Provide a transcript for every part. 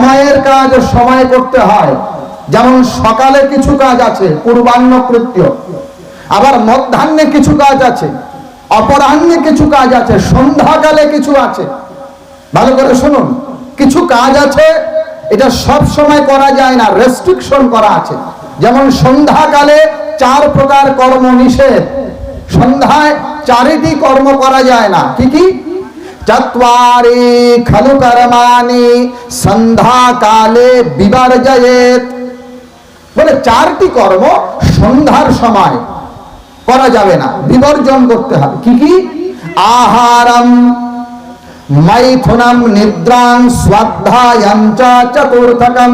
সময়ের কাজ সময় করতে হয়। যেমন সকালে কিছু কাজ আছে, পূর্বাহ্ন কৃত্য। আবার মধ্যাহ্নে কিছু কাজ আছে, অপরাহ্নে কিছু কাজ আছে, সন্ধ্যাকালে কিছু আছে। ভালো করে শুনুন, কিছু কাজ আছে, এটা সব সময় করা যায় না রেস্ট্রিকশন করা আছে। যেমন সন্ধ্যাকালে চার প্রকার কর্ম নিষেধ। সন্ধ্যায় চারিটি কর্ম করা যায় না। কি কি? চত্বারি খলু কর্মানি সন্ধ্যাকালে বিবর্জয়েত বলে চারটি কর্ম সন্ধ্যার সময় করা যাবে না, বিবর্জন করতে হবে। কি কি? আহারম, মাইথুনম নিদ্রাং স্বাধ্যায়ং চ, চতুর্থকম।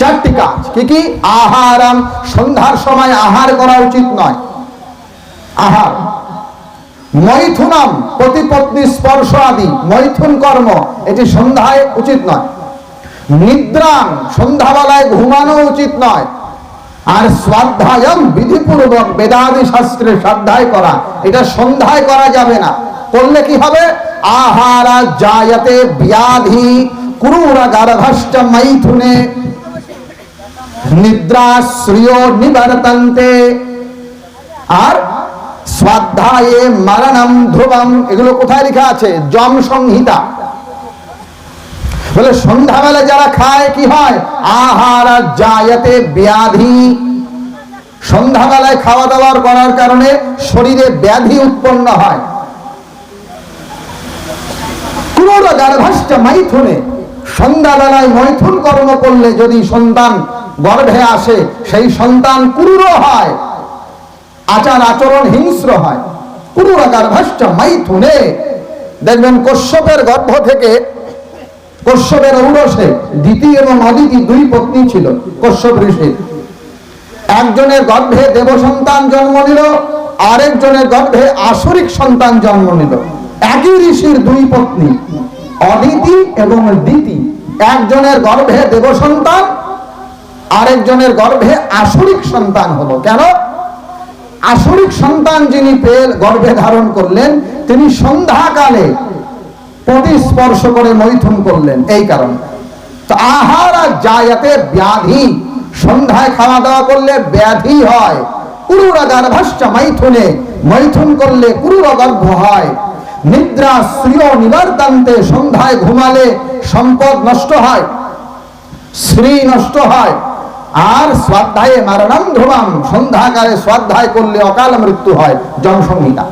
চারটি কাজ। কি কি? আহারম, সন্ধ্যার সময় আহার করা উচিত নয়। আহার। মৈথুনম, প্রতিপত্নী স্পর্শ আদি, মৈথুন কর্ম। এটি সন্ধ্যায় উচিত নয়। নিদ্রাং, সন্ধ্যাবেলায় ঘুমানো উচিত নয়। আর স্বাধ্যায়ম, বিধিপূর্বক বেদাদি শাস্ত্রে শ্রদ্ধায় করা। এটা সন্ধ্যায় করা যাবে না। করলে কি হবে? আহারা জায়তে ব্যাধি ক্রূর গর্ভষ্ট মৈথুনে। নিদ্রা শ্রিয় নিবর্তন্তে। আর স্বাধ্যায়ে মরণম ধ্রুবম, এগুলো কোথায় লেখা আছে? যম সংহিতা। বলে সন্ধ্যাবেলা যারা খায়, কি হয়? আহার জায়তে ব্যাধি। সন্ধ্যাবেলায় খাওয়া দাওয়ার করার কারণে শরীরে ব্যাধি উৎপন্ন হয়। ক্রূর গর্ভস্থ মাইথুনে, সন্ধ্যাবেলায় মৈথুন কর্ম করলে যদি সন্তান গর্ভে আসে, সেই সন্তান ক্রূর হয়। আচার আচরণ হিংস্র হয়। ক্রূর গর্ভস্থ মাইথুনে দেখবেন কশ্যপের গর্ভ থেকে কশ্যপের ঔরসে দিতি এবং অদিতি দুই পত্নী ছিল, কশ্যপ ঋষির একজনের গর্ভে দেব সন্তান জন্ম নিল, আরেকজনের গর্ভে আসরিক সন্তান জন্ম নিল। একই ঋষির দুই পত্নী, অদিতি এবং দিতি। একজনের গর্ভে দেব সন্তান আরেকজনের গর্ভে আসরিক সন্তান হলো। কেন? আসরিক সন্তান যিনি পেল গর্ভে ধারণ করলেন, তিনি সন্ধ্যাকালে পতি স্পর্শ করে মৈথুন করলেন, এই কারণে। তো আহার আর জায়াতে ব্যাধি, সন্ধ্যায় খাওয়া দাওয়া করলে ব্যাধি হয়। কুরুরা গর্ভশ্চ মৈথুনে, মৈথুন করলে কুরুর গর্ভ হয়। নিদ্রা শ্রীয় নিবর্তান্তে সন্ধ্যায় ঘুমালে সম্পদ নষ্ট হয় শ্রী নষ্ট হয়। আর স্বাধ্যায়ে মারণাম ধ্রুবাম। সন্ধ্যাকালে স্বাধ্যায় করলে অকাল মৃত্যু হয় জনসংহিতা।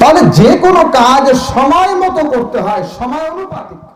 তাহলে যে কোনো কাজ সময় মতো করতে হয়, সময় অনুপাতিক।